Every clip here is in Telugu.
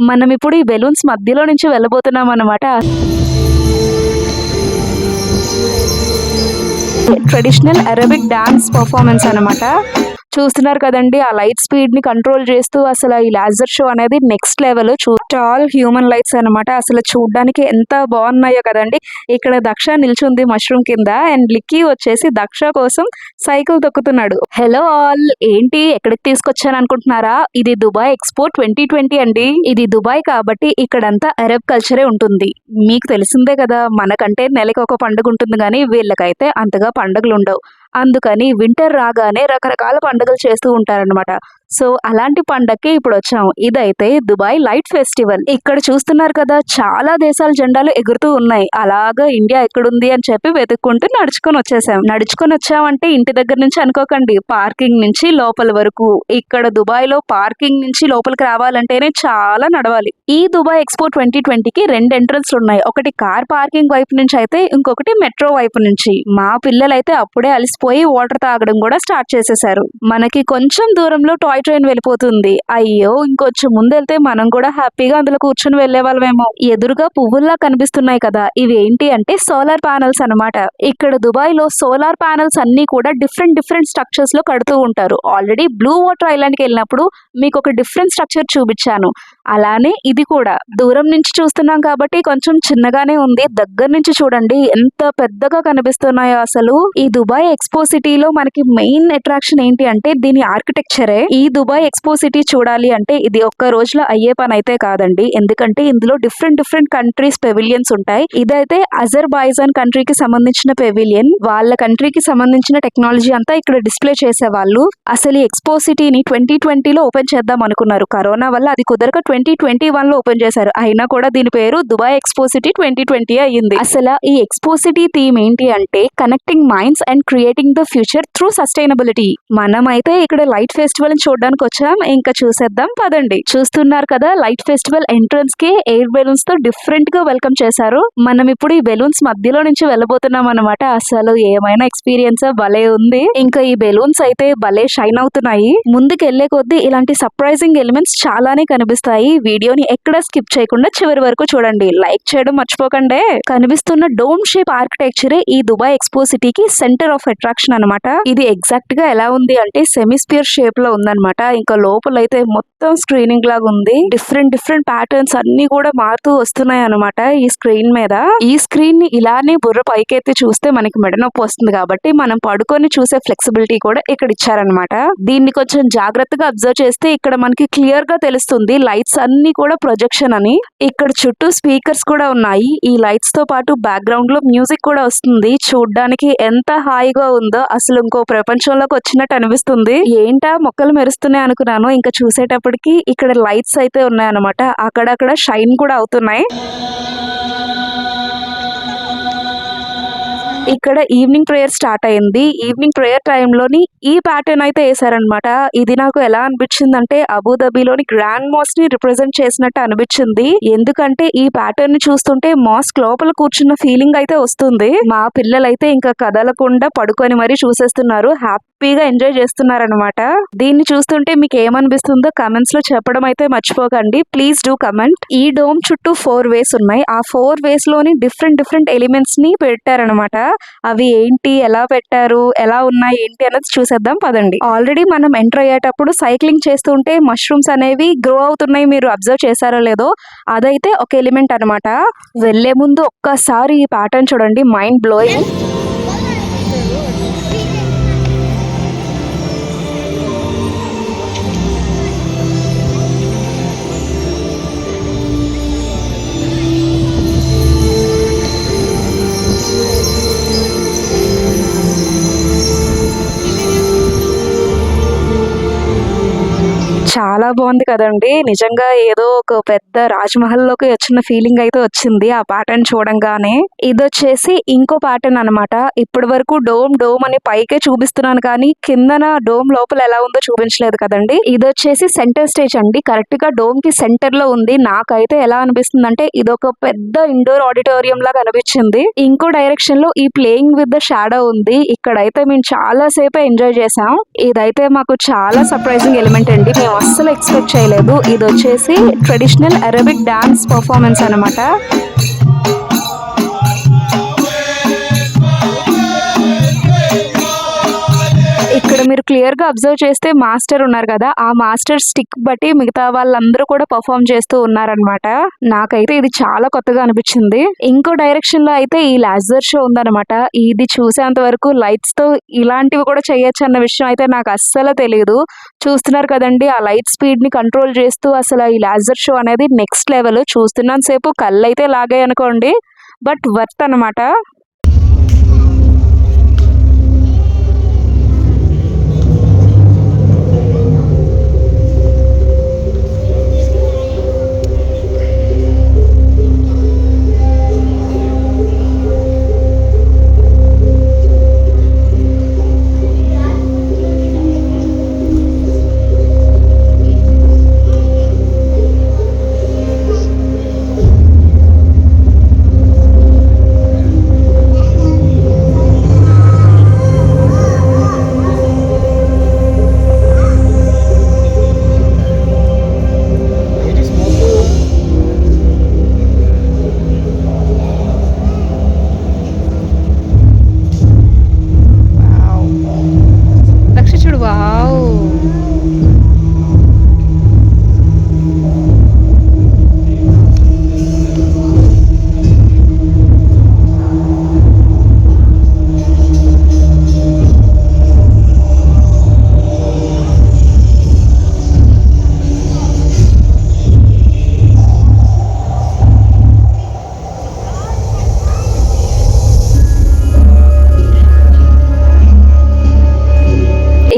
మనం ఇప్పుడు ఈ బెలూన్స్ మధ్యలో నుంచి వెళ్ళబోతున్నాం అనమాట ట్రెడిషనల్ అరబిక్ డాన్స్ పర్ఫార్మెన్స్ అనమాట చూస్తున్నారు కదండి. ఆ లైట్ స్పీడ్ని కంట్రోల్ చేస్తూ అసలు ఈ లాజర్ షో అనేది నెక్స్ట్ లెవెల్ చూ హ్యూమన్ లైట్స్ అన్నమాట. అసలు చూడడానికి ఎంత బాగున్నాయో కదండి. ఇక్కడ దక్ష నిల్చుంది మష్రూమ్ కింద అండ్ లిక్కీ వచ్చేసి దక్ష కోసం సైకిల్ తొక్కుతున్నాడు. హలో ఆల్ ఏంటి? ఎక్కడికి తీసుకొచ్చాను అనుకుంటున్నారా? ఇది దుబాయ్ ఎక్స్పో ట్వంటీ ట్వంటీ అండి. ఇది దుబాయ్ కాబట్టి ఇక్కడంతా అరబ్ కల్చరే ఉంటుంది. మీకు తెలిసిందే కదా మనకంటే నెలకి ఒక పండుగ ఉంటుంది కానీ వీళ్ళకైతే అంతగా పండుగలు ఉండవు అందుకని వింటర్ రాగానే రకరకాల పండుగలు చేస్తూ ఉంటారన్నమాట. సో అలాంటి పండక్కి ఇప్పుడు వచ్చాం. ఇదైతే దుబాయ్ లైట్ ఫెస్టివల్. ఇక్కడ చూస్తున్నారు కదా చాలా దేశాల జెండాలు ఎగురుతూ ఉన్నాయి. అలాగా ఇండియా ఎక్కడుంది అని చెప్పి వెతుక్కుంటూ నడుచుకొని వచ్చేసాం. నడుచుకొని వచ్చామంటే ఇంటి దగ్గర నుంచి అనుకోకండి పార్కింగ్ నుంచి లోపల వరకు. ఇక్కడ దుబాయ్లో పార్కింగ్ నుంచి లోపలికి రావాలంటేనే చాలా నడవాలి. ఈ దుబాయ్ ఎక్స్పో ట్వంటీ ట్వంటీకి రెండు ఎంట్రన్స్ ఉన్నాయి. ఒకటి కార్ పార్కింగ్ వైపు నుంచి అయితే ఇంకొకటి మెట్రో వైపు నుంచి. మా పిల్లలైతే అప్పుడే అలసిపోయి వాటర్ తాగడం కూడా స్టార్ట్ చేసేసారు. మనకి కొంచెం దూరంలో టాయ్ ట్రైన్ వెళ్ళిపోతుంది. అయ్యో ఇంకొంచెం ముందు వెళ్తే మనం కూడా హ్యాపీగా అందులో కూర్చొని వెళ్ళే వాళ్ళమేమో ఎదురుగా పువ్వుల్లా కనిపిస్తున్నాయి కదా ఇవి ఏంటి అంటే సోలార్ ప్యానల్స్ అన్నమాట. ఇక్కడ దుబాయ్లో సోలార్ ప్యానల్స్ అన్ని కూడా డిఫరెంట్ డిఫరెంట్ స్ట్రక్చర్స్లో కడుతూ ఉంటారు. ఆల్రెడీ బ్లూ వాటర్ ఐలాండ్కి వెళ్ళినప్పుడు మీకు ఒక డిఫరెంట్ స్ట్రక్చర్ చూపించాను. అలానే ఇది కూడా. దూరం నుంచి చూస్తున్నాం కాబట్టి కొంచెం చిన్నగానే ఉంది. దగ్గర నుంచి చూడండి ఎంత పెద్దగా కనిపిస్తున్నాయో అసలు. ఈ దుబాయ్ ఎక్స్పో సిటీలో మనకి మెయిన్ అట్రాక్షన్ ఏంటి అంటే దీని ఆర్కిటెక్చరే. ఈ దుబాయ్ ఎక్స్పో సిటీ చూడాలి అంటే ఇది ఒక్క రోజులో అయ్యే పని అయితే కాదండి. ఎందుకంటే ఇందులో డిఫరెంట్ డిఫరెంట్ కంట్రీస్ పెవిలియన్స్ ఉంటాయి. ఇదైతే అజర్బైజాన్ కంట్రీకి సంబంధించిన పెవిలియన్ వాళ్ళ కంట్రీకి సంబంధించిన టెక్నాలజీ అంతా ఇక్కడ డిస్ప్లే చేసేవాళ్ళు. అసలు ఈ ఎక్స్పో సిటీని ట్వంటీ ట్వంటీలో ఓపెన్ చేద్దాం అనుకున్నారు. కరోనా వల్ల అది కుదరక ట్వంటీ ట్వంటీ వన్లో ఓపెన్ చేశారు. అయినా కూడా దీని పేరు Dubai expo city twenty twenty అయ్యింది. అసలు ఈ ఎక్స్పో సిటీ థీమ్ ఏంటి అంటే connecting minds and creating the future through sustainability మనమైతే ఇక్కడ లైట్ ఫెస్టివల్ చూడడానికి వచ్చాం. ఇంకా చూసేద్దాం. పదండి. చూస్తున్నారు కదా లైట్ ఫెస్టివల్ ఎంట్రన్స్కి ఎయిర్ బెలూన్స్తో డిఫరెంట్గా వెల్కమ్ చేశారు. మనం ఇప్పుడు ఈ బెలూన్స్ మధ్యలో నుంచి వెళ్ళబోతున్నాం అనమాట అసలు ఏమైనా ఎక్స్పీరియన్స్ భలే ఉంది. ఇంకా ఈ బెలూన్స్ అయితే భలే షైన్ అవుతున్నాయి. ముందుకు వెళ్ళే కొద్దీ ఇలాంటి సర్ప్రైజింగ్ ఎలిమెంట్స్ చాలానే కనిపిస్తాయి. వీడియోని ఎక్కడ స్కిప్ చేయకుండా చివరి వరకు చూడండి. లైక్ చేయడం మర్చిపోకండి. కనిపిస్తున్న డోమ్ షేప్ ఆర్కిటెక్చర్ ఈ దుబాయ్ ఎక్స్పో సిటీకి సెంటర్ ఆఫ్ అట్రాక్షన్ అన్నమాట. ఇది ఎగ్జాక్ట్గా ఎలా ఉంది అంటే సెమీస్పియర్ షేప్లో ఉందన్నమాట. ఇంకా లోపల అయితే మొత్తం స్క్రీనింగ్ లాగా ఉంది. డిఫరెంట్ డిఫరెంట్ ప్యాటర్న్స్ అన్ని కూడా మారుతూ వస్తున్నాయి అనమాట ఈ స్క్రీన్ మీద. ఈ స్క్రీన్ని ఇలానే బుర్ర పైకెత్తి చూస్తే మనకి మెడనొప్పి వస్తుంది కాబట్టి మనం పడుకొని చూసే ఫ్లెక్సిబిలిటీ కూడా ఇక్కడ ఇచ్చారనమాట దీన్ని కొంచెం జాగ్రత్తగా అబ్జర్వ్ చేస్తే ఇక్కడ మనకి క్లియర్గా తెలుస్తుంది లైట్స్ అన్ని కూడా ప్రొజెక్షన్ అని. ఇక్కడ చుట్టూ స్పీకర్స్ కూడా ఉన్నాయి. ఈ లైట్స్తో పాటు బ్యాక్గ్రౌండ్లో మ్యూజిక్ కూడా వస్తుంది. చూడ్డానికి ఎంత హాయిగా ఉందో అసలు ఇంకో ప్రపంచంలోకి వచ్చినట్టు అనిపిస్తుంది. ఏంటా మొక్కలు మెరుస్తున్నాయి అనుకున్నాను. ఇంకా చూసేటప్పటికి ఇక్కడ లైట్స్ అయితే ఉన్నాయన్నమాట. అక్కడక్కడ షైన్ కూడా అవుతున్నాయి. ఇక్కడ ఈవినింగ్ ప్రేయర్ స్టార్ట్ అయింది. ఈవినింగ్ ప్రేయర్ టైంలోని ఈ ప్యాటర్న్ అయితే వేసారనమాట ఇది నాకు ఎలా అనిపించింది అంటే అబుదాబిలోని గ్రాండ్ మాస్క్ని రిప్రజెంట్ చేసినట్టు అనిపించింది. ఎందుకంటే ఈ ప్యాటర్న్ని చూస్తుంటే మాస్క్ లోపల కూర్చున్న ఫీలింగ్ అయితే వస్తుంది. మా పిల్లలైతే ఇంకా కదలకుండా పడుకొని మరీ చూసేస్తున్నారు. హ్యాపీగా ఎంజాయ్ చేస్తున్నారనమాట దీన్ని చూస్తుంటే మీకు ఏమనిపిస్తుందో కమెంట్స్లో చెప్పడం అయితే మర్చిపోకండి. ప్లీజ్ డూ కమెంట్ ఈ డోమ్ చుట్టూ ఫోర్ వేస్ ఉన్నాయి. ఆ ఫోర్ వేస్లోని డిఫరెంట్ డిఫరెంట్ ఎలిమెంట్స్ని పెట్టారనమాట అవి ఏంటి ఎలా పెట్టారు ఎలా ఉన్నాయి ఏంటి అనేది చూసేద్దాం పదండి. ఆల్రెడీ మనం ఎంటర్ అయ్యేటప్పుడు సైక్లింగ్ చేస్తుంటే మష్రూమ్స్ అనేవి గ్రో అవుతున్నాయి మీరు అబ్జర్వ్ చేశారో లేదో అదైతే ఒక ఎలిమెంట్ అన్నమాట. వెళ్ళే ముందు ఒక్కసారి ఈ ప్యాటర్న్ చూడండి మైండ్ బ్లోయింగ్ చాలా బాగుంది కదండి. నిజంగా ఏదో ఒక పెద్ద రాజ్మహల్లోకి వచ్చిన ఫీలింగ్ అయితే వచ్చింది ఆ పాటను చూడంగానే. ఇది వచ్చేసి ఇంకో ప్యాటర్న్ అన్నమాట ఇప్పటి వరకు డోమ్ డోమ్ అని పైకే చూపిస్తున్నాను కానీ కిందన డోమ్ లోపల ఎలా ఉందో చూపించలేదు కదండి. ఇది వచ్చేసి సెంటర్ స్టేజ్ అండి. కరెక్ట్గా డోమ్కి సెంటర్లో ఉంది. నాకైతే ఎలా అనిపిస్తుంది అంటే ఇది ఒక పెద్ద ఇండోర్ ఆడిటోరియం లాగా అనిపించింది. ఇంకో డైరెక్షన్లో ఈ ప్లేయింగ్ విత్ ద షాడో ఉంది. ఇక్కడైతే మేము చాలా సేపు ఎంజాయ్ చేసాం ఇదైతే మాకు చాలా సర్ప్రైజింగ్ ఎలిమెంట్ అండి. మేము అస్సలు ఎక్స్పెక్ట్ చేయలేదు. ఇది వచ్చేసి ట్రెడిషనల్ అరబిక్ డాన్స్ పర్ఫార్మెన్స్ అనమాట ఇక్కడ మీరు క్లియర్గా అబ్జర్వ్ చేస్తే మాస్టర్ ఉన్నారు కదా ఆ మాస్టర్ స్టిక్ బట్టి మిగతా వాళ్ళందరూ కూడా పర్ఫామ్ చేస్తూ ఉన్నారనమాట నాకైతే ఇది చాలా కొత్తగా అనిపించింది. ఇంకో డైరెక్షన్లో అయితే ఈ లాజర్ షో ఉందన్నమాట. ఇది చూసేంత వరకు లైట్స్తో ఇలాంటివి కూడా చేయొచ్చు అన్న విషయం అయితే నాకు అస్సలు తెలియదు చూస్తున్నారు కదండి ఆ లైట్ స్పీడ్ని కంట్రోల్ చేస్తూ అసలు ఈ లాజర్ షో అనేది నెక్స్ట్ లెవెల్ చూస్తున్నంత సేపు కళ్ళు అయితే లాగాయి అనుకోండి బట్ వర్త్ అన్నమాట.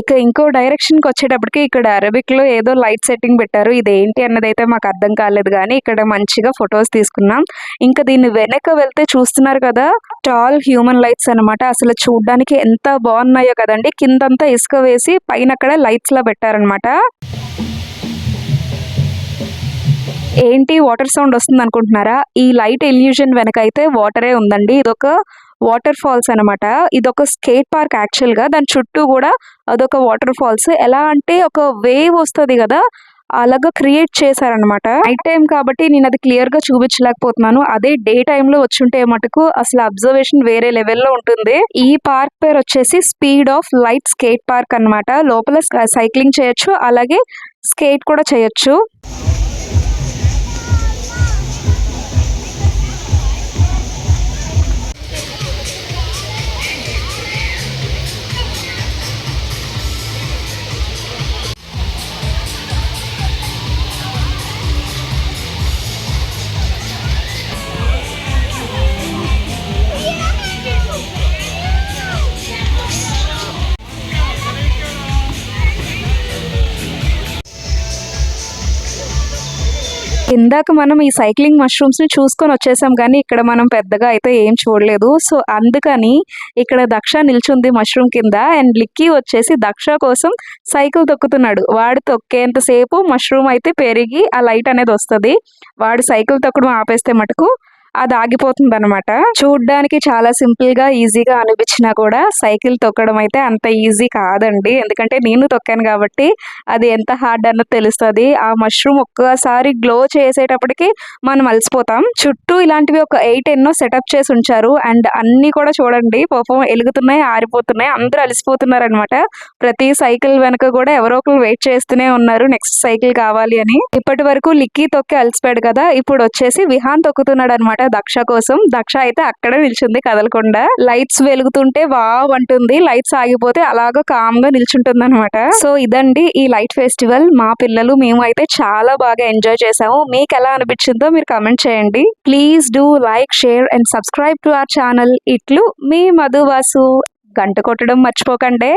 ఇక ఇంకో డైరెక్షన్కి వచ్చేటప్పటికి ఇక్కడ అరబిక్లో ఏదో లైట్ సెట్టింగ్ పెట్టారు. ఇది ఏంటి అన్నది అయితే మాకు అర్థం కాలేదు కానీ ఇక్కడ మంచిగా ఫొటోస్ తీసుకున్నాం. ఇంకా దీన్ని వెనక వెళ్తే చూస్తున్నారు కదా టాల్ హ్యూమన్ లైట్స్ అన్నమాట. అసలు చూడడానికి ఎంత బాగున్నాయో కదండి. కిందంతా ఇసుక వేసి పైన అక్కడ లైట్స్ లా పెట్టారనమాట ఏంటి వాటర్ సౌండ్ వస్తుంది అనుకుంటున్నారా ఈ లైట్ ఎల్యూజన్ వెనక అయితే వాటరే ఉందండి. ఇదొక వాటర్ ఫాల్స్ అనమాట ఇదొక స్కేట్ పార్క్ యాక్చువల్గా. దాని చుట్టూ కూడా అదొక వాటర్ ఫాల్స్. ఎలా అంటే ఒక వేవ్ వస్తుంది కదా అలాగా క్రియేట్ చేశారనమాట నైట్ టైం కాబట్టి నేను అది క్లియర్గా చూపించలేకపోతున్నాను. అదే డే టైంలో వచ్చుంటే మటుకు అసలు అబ్జర్వేషన్ వేరే లెవెల్లో ఉంటుంది. ఈ పార్క్ పేరు వచ్చేసి speed of light skate park అన్నమాట. లోపల సైక్లింగ్ చేయొచ్చు. అలాగే స్కేట్ కూడా చేయొచ్చు. ఇందాక మనం ఈ సైక్లింగ్ మష్రూమ్స్ని చూసుకొని వచ్చేసాం కానీ ఇక్కడ మనం పెద్దగా అయితే ఏం చూడలేదు. సో అందుకని ఇక్కడ దక్ష నిల్చుంది మష్రూమ్ కింద అండ్ లిక్కీ వచ్చేసి దక్ష కోసం సైకిల్ తొక్కుతున్నాడు. వాడు తొక్కేంతసేపు మష్రూమ్ అయితే పెరిగి ఆ లైట్ అనేది వస్తుంది. వాడు సైకిల్ తొక్కడం ఆపేస్తే మటుకు అది ఆగిపోతుంది అనమాట చూడడానికి చాలా సింపుల్గా ఈజీగా అనిపించినా కూడా సైకిల్ తొక్కడం అయితే అంత ఈజీ కాదండి. ఎందుకంటే నేను తొక్కాను కాబట్టి అది ఎంత హార్డ్ అన్నది తెలుస్తుంది. ఆ మష్రూమ్ ఒక్కసారి గ్లో చేసేటప్పటికి మనం అలసిపోతాం. చుట్టూ ఇలాంటివి ఒక ఎయిట్ ఎన్నో సెటప్ చేసి ఉంచారు. అండ్ అన్ని కూడా చూడండి పాపం ఎలుగుతున్నాయి ఆరిపోతున్నాయి. అందరూ అలసిపోతున్నారు అనమాట ప్రతి సైకిల్ వెనక కూడా ఎవరో ఒకరు వెయిట్ చేస్తూనే ఉన్నారు. నెక్స్ట్ సైకిల్ కావాలి అని. ఇప్పటి వరకు లిక్కీ తొక్కి అలసిపోయాడు కదా ఇప్పుడు వచ్చేసి విహాన్ తొక్కుతున్నాడు అనమాట దక్ష కోసం. దక్ష అయితే అక్కడే నిల్చుంది కదలకుండా. లైట్స్ వెలుగుతుంటే వావ్ అంటుంది. లైట్స్ ఆగిపోతే అలాగో కామ్గా నిల్చుంటుంది అనమాట సో ఇదండి ఈ లైట్ ఫెస్టివల్ మా పిల్లలు మేము అయితే చాలా బాగా ఎంజాయ్ చేసాము మీకు ఎలా అనిపించిందో మీరు కమెంట్ చేయండి. Please do like share and subscribe to our channel ఇట్లు మీ మధువాసు. గంట కొట్టడం మర్చిపోకండి.